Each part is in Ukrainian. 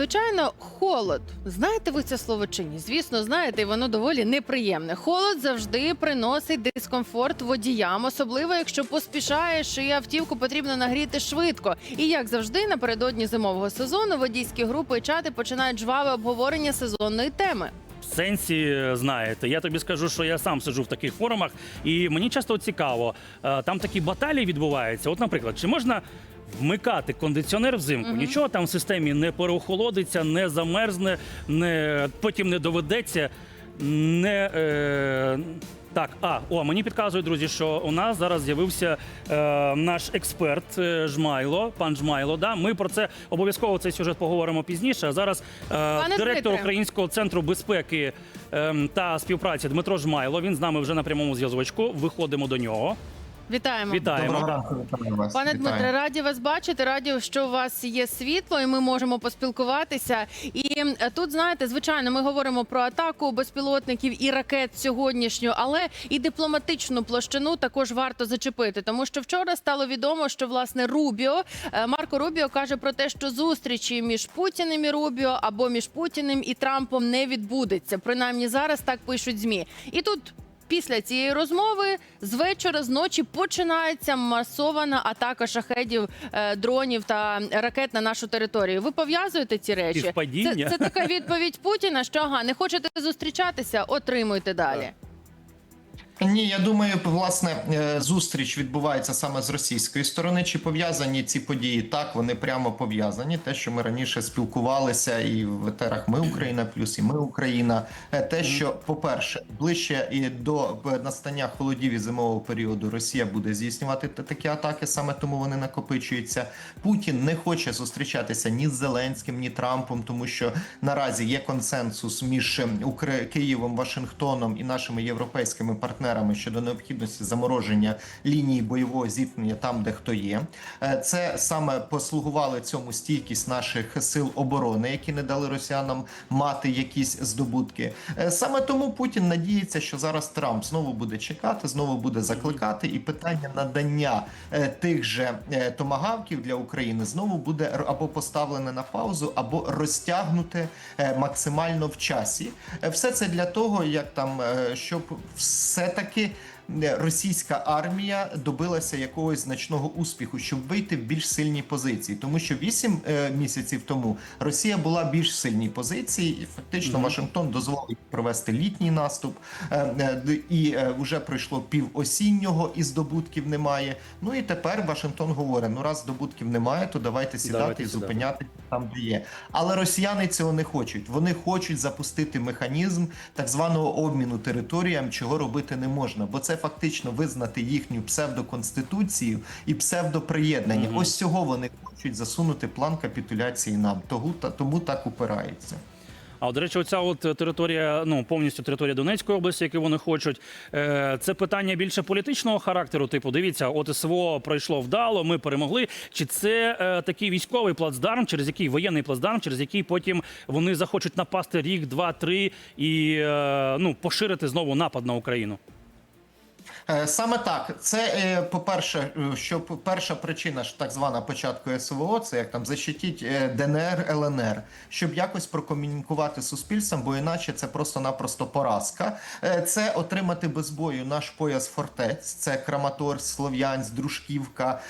Звичайно, холод. Знаєте ви це слово чи ні? Звісно, знаєте, і воно доволі неприємне. Холод завжди приносить дискомфорт водіям, особливо якщо поспішаєш і автівку потрібно нагріти швидко. І як завжди, напередодні зимового сезону водійські групи і чати починають жваве обговорення сезонної теми. Сенсі е, знаєте, я тобі скажу, що я сам сиджу в таких форумах, і мені часто цікаво, е, там такі баталії відбуваються. От, наприклад, чи можна вмикати кондиціонер взимку? Нічого там в системі не переохолодиться, не замерзне, не потім не доведеться. Не е, так, а о, мені підказують, друзі, що у нас зараз з'явився е, наш експерт е, Жмайло, пан Жмайло. Да? Ми про це обов'язково цей сюжет поговоримо пізніше. А зараз е, директор Дмитре. Українського центру безпеки ем, та співпраці Дмитро Жмайло. Він з нами вже на прямому зв'язочку. Виходимо до нього. Вітаємо. Вітаємо. Доброго ранку, вітаю вас. Пане Вітаю. Дмитре, раді вас бачити. Раді, що у вас є світло, і ми можемо поспілкуватися. І тут знаєте, звичайно, ми говоримо про атаку безпілотників і ракет сьогоднішню, але і дипломатичну площину також варто зачепити, тому що вчора стало відомо, що власне Рубіо е, Марко Рубіо каже про те, що зустрічі між Путіним і Рубіо або між Путіним і Трампом не відбудеться. Принаймні зараз так пишуть змі. І тут. Після цієї розмови з вечора з ночі починається масована атака шахедів, е, дронів та ракет на нашу територію. Ви пов'язуєте ці речі? Це, це така відповідь Путіна, що ага, не хочете зустрічатися, отримуйте далі. Ні, я думаю, власне, е, зустріч відбувається саме з російської сторони. Чи пов'язані ці події? Так, вони прямо пов'язані. Те, що ми раніше спілкувалися, і в етерах Ми Україна плюс і Ми Україна. Е, Те, що, по-перше, ближче і до е, настання холодів і зимового періоду Росія буде здійснювати такі атаки, саме тому вони накопичуються. Путін не хоче зустрічатися ні з Зеленським, ні Трампом, тому що наразі є консенсус між Києвом, Вашингтоном і нашими європейськими партнерами щодо необхідності замороження лінії бойового зіткнення там, де хто є. Е, Це саме послугували цьому стійкість наших сил оборони, які не дали росіянам мати якісь здобутки. Е, Саме тому Путін надіється, що зараз Трамп знову буде чекати, знову буде закликати, і питання надання е, тих же томагавків для України знову буде або поставлене на паузу, або розтягнуте е, максимально в часі. Все це для того, як там щоб все-таки. Е, Російська армія добилася якогось значного успіху, щоб вийти в більш сильні позиції, тому що 8 е, місяців тому Росія була в більш сильній позиції, і фактично Мгм. Вашингтон дозволив провести літній наступ, е, е, і вже пройшло пів осіннього, і здобутків немає. Ну і тепер Вашингтон говорить: ну раз здобутків немає, то давайте сідати Давайте і сідати. зупиняти там, де є. Але росіяни цього не хочуть. Вони хочуть запустити механізм так званого обміну територіям, чого робити не можна, бо це фактично визнати їхню псевдоконституцію і псевдоприєднання. Мгм. Ось цього вони хочуть засунути план капітуляції нам. Тому, та- тому так упирається. А до речі, оця от територія, ну повністю територія Донецької області, яку вони хочуть, е, це питання більше політичного характеру. Типу, дивіться, от СВО пройшло вдало, ми перемогли. Чи це е, такий військовий плацдарм, через який воєнний плацдарм, через який потім вони захочуть напасти рік, два, три і е, ну поширити знову напад на Україну? Е, Саме так, це е, по-перше, е, що перша причина ж так звана початку СВО, це як там защитіть ДНР, ЛНР, щоб якось прокомунікувати суспільством, бо іначе це просто-напросто поразка. Це отримати без бою наш пояс фортець, це Краматорськ, Слов'янськ, Дружківка,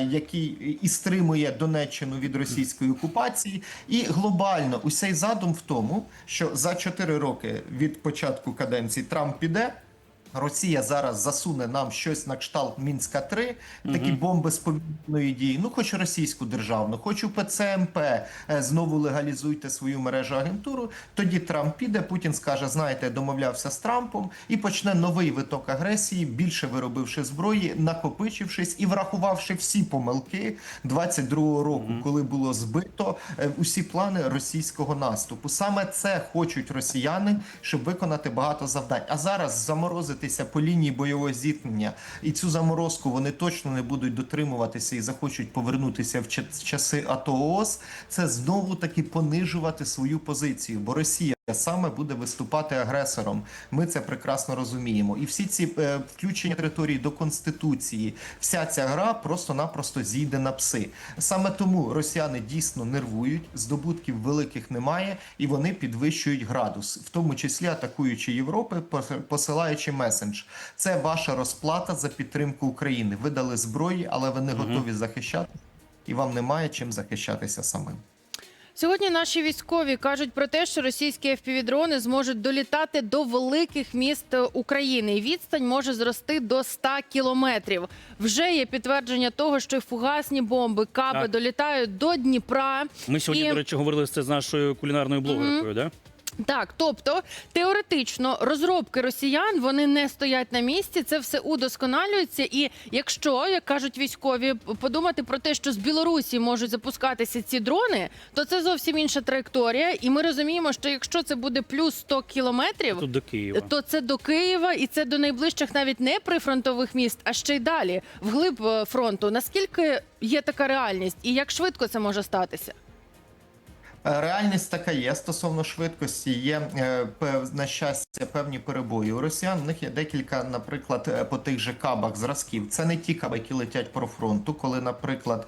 який і стримує Донеччину від російської окупації. І глобально усей задум в тому, що за 4 роки від початку каденції Трамп піде. Росія зараз засуне нам щось на кшталт Мінська 3 такі бомби з дії. Ну, хоч російську державну, хоч у ПЦМП е, знову легалізуйте свою мережу агентуру. Тоді Трамп піде. Путін скаже: знаєте, я домовлявся з Трампом, і почне новий виток агресії, більше виробивши зброї, накопичившись і врахувавши всі помилки 22-го року, коли було збито е, усі плани російського наступу. Саме це хочуть росіяни, щоб виконати багато завдань. А зараз заморозитися по лінії бойового зіткнення, і цю заморозку вони точно не будуть дотримуватися і захочуть повернутися в часи АТО ООС. Це знову таки понижувати свою позицію, бо Росія. Саме буде виступати агресором. Ми це прекрасно розуміємо. І всі ці е, включення території до конституції, вся ця гра просто-напросто зійде на пси. Саме тому росіяни дійсно нервують, здобутків великих немає, і вони підвищують градус, в тому числі атакуючи Європи, посилаючи месендж. Це ваша розплата за підтримку України. Ви дали зброї, але ви не готові захищати, і вам немає чим захищатися самим. Сьогодні наші військові кажуть про те, що російські FPV-дрони зможуть долітати до великих міст України. І відстань може зрости до 100 кілометрів. Вже є підтвердження того, що фугасні бомби, каби Так. долітають до Дніпра. Ми сьогодні, І- до речі, говорили це з нашою кулінарною блогеркою, да? Так, тобто теоретично розробки росіян вони не стоять на місці, це все удосконалюється. І якщо, як кажуть військові, подумати про те, що з Білорусі можуть запускатися ці дрони, то це зовсім інша траєкторія. І ми розуміємо, що якщо це буде плюс 100 кілометрів, Тут до Києва. то це до Києва, і це до найближчих навіть не прифронтових міст, а ще й далі, вглиб е, фронту. Наскільки є така реальність, і як швидко це може статися? Е, Реальність така є стосовно швидкості. Є е, на щастя певні перебої у росіян. В них є декілька, наприклад, е, по тих же кабах зразків. Це не ті каби, які летять про фронту, коли, наприклад,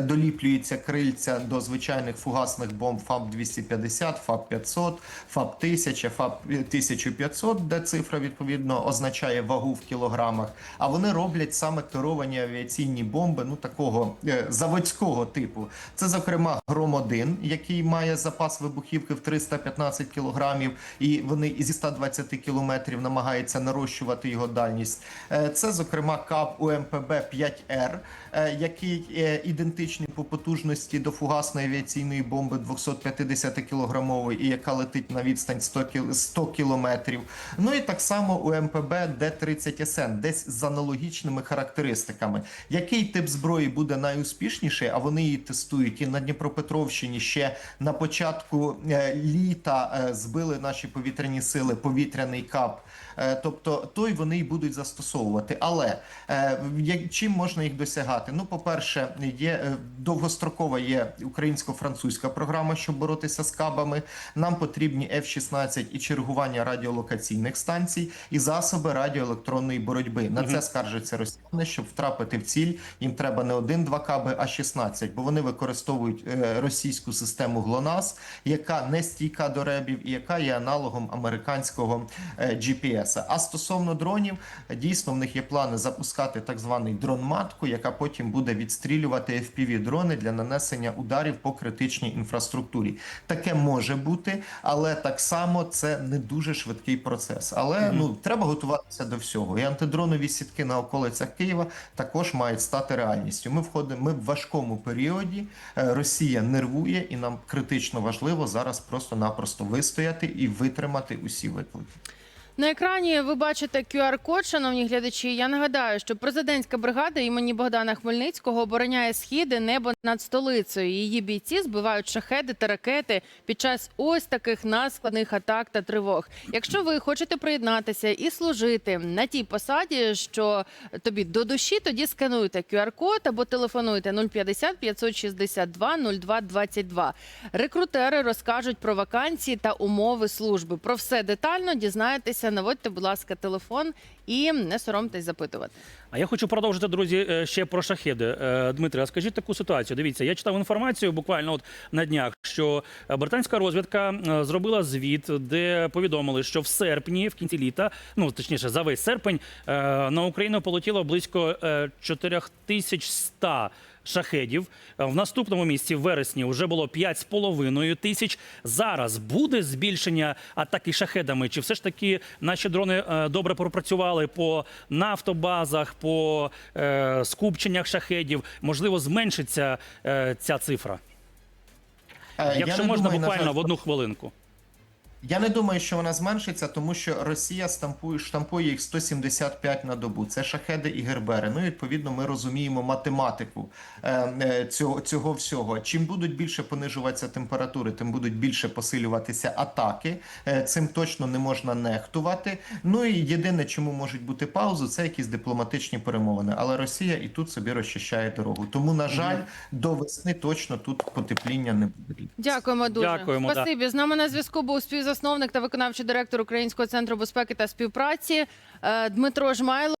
доліплюються крильця до звичайних фугасних бомб ФАБ 250, ФАБ 500, ФАБ 1000, ФАБ 1500, де цифра відповідно означає вагу в кілограмах. А вони роблять саме керовані авіаційні бомби, ну такого заводського типу. Це, зокрема, гром 1 який має запас вибухівки в 315 кілограмів, і вони зі 120 кілометрів намагаються нарощувати його дальність. Е, Це, зокрема, КАП УМПБ 5Р, е, який е, ідентичний по потужності до фугасної авіаційної бомби 250 кілограмової, і яка летить на відстань 100 кіл- 100 кілометрів. Ну і так само УМПБ Д-30СН, десь з аналогічними характеристиками. Який тип зброї буде найуспішніший, а вони її тестують і на Дніпропетровщині ще на початку е, літа е, збили наші повітряні сили повітряний кап. Е, Тобто той вони й будуть застосовувати. Але е, чим можна їх досягати? Ну, по-перше, є е, довгострокова є українсько-французька програма, щоб боротися з кабами. Нам потрібні F-16 і чергування радіолокаційних станцій і засоби радіоелектронної боротьби. На це скаржаться росіяни, щоб втрапити в ціль. Їм треба не один-два каби, а 16, бо вони використовують російську систему ГЛОНАСС, яка не стійка до ребів і яка є аналогом американського е, GPS. А стосовно дронів, дійсно в них є плани запускати так званий дрон-матку, яка потім буде відстрілювати FPV-дрони для нанесення ударів по критичній інфраструктурі. Таке може бути, але так само це не дуже швидкий процес. Але ну треба готуватися до всього. І антидронові сітки на околицях Києва також мають стати реальністю. Ми входимо. Ми в важкому періоді. Е, Росія нервує, і нам критично важливо зараз просто-напросто вистояти і витримати усі виклики. На екрані ви бачите QR-код, шановні глядачі. Я нагадаю, що президентська бригада імені Богдана Хмельницького обороняє східи небо над столицею. Її бійці збивають шахеди та ракети під час ось таких надскладних атак та тривог. Якщо ви хочете приєднатися і служити на тій посаді, що тобі до душі, тоді скануйте QR-код або телефонуйте 050 562 02 22. Рекрутери розкажуть про вакансії та умови служби. Про все детально дізнаєтеся. Наводьте, будь ласка, телефон і не соромтесь запитувати. А я хочу продовжити, друзі, е, ще про шахеди. Е, Дмитре, а скажіть таку ситуацію. Дивіться, я читав інформацію буквально от на днях, що е, британська розвідка зробила звіт, де повідомили, що в серпні, в кінці літа, ну точніше, за весь серпень, на Україну полетіло близько е, 4100 шахедів. Е, В наступному місці, в вересні, вже було 5,5 тисяч. Зараз буде збільшення атаки шахедами? Чи все ж таки наші дрони е, добре пропрацювали по нафтобазах, по е, скупченнях шахедів? Можливо, зменшиться е, ця цифра? Е, Якщо можна думаю, буквально в одну хвилинку. Я не думаю, що вона зменшиться, тому що Росія штампує, штампує їх 175 на добу. Це шахеди і гербери. Ну, і, відповідно, ми розуміємо математику е, е, цього, цього всього. Чим будуть більше понижуватися температури, тим будуть більше посилюватися атаки. Е, цим точно не можна нехтувати. Ну і єдине, чому можуть бути паузи, це якісь дипломатичні перемовини. Але Росія і тут собі розчищає дорогу. Тому, на жаль, до весни точно тут потепління не буде. Дякуємо дуже. Дякуємо, да. З нами на зв'язку був співзасновник співзасновник та виконавчий директор Українського центру безпеки та співпраці е, Дмитро Жмайло.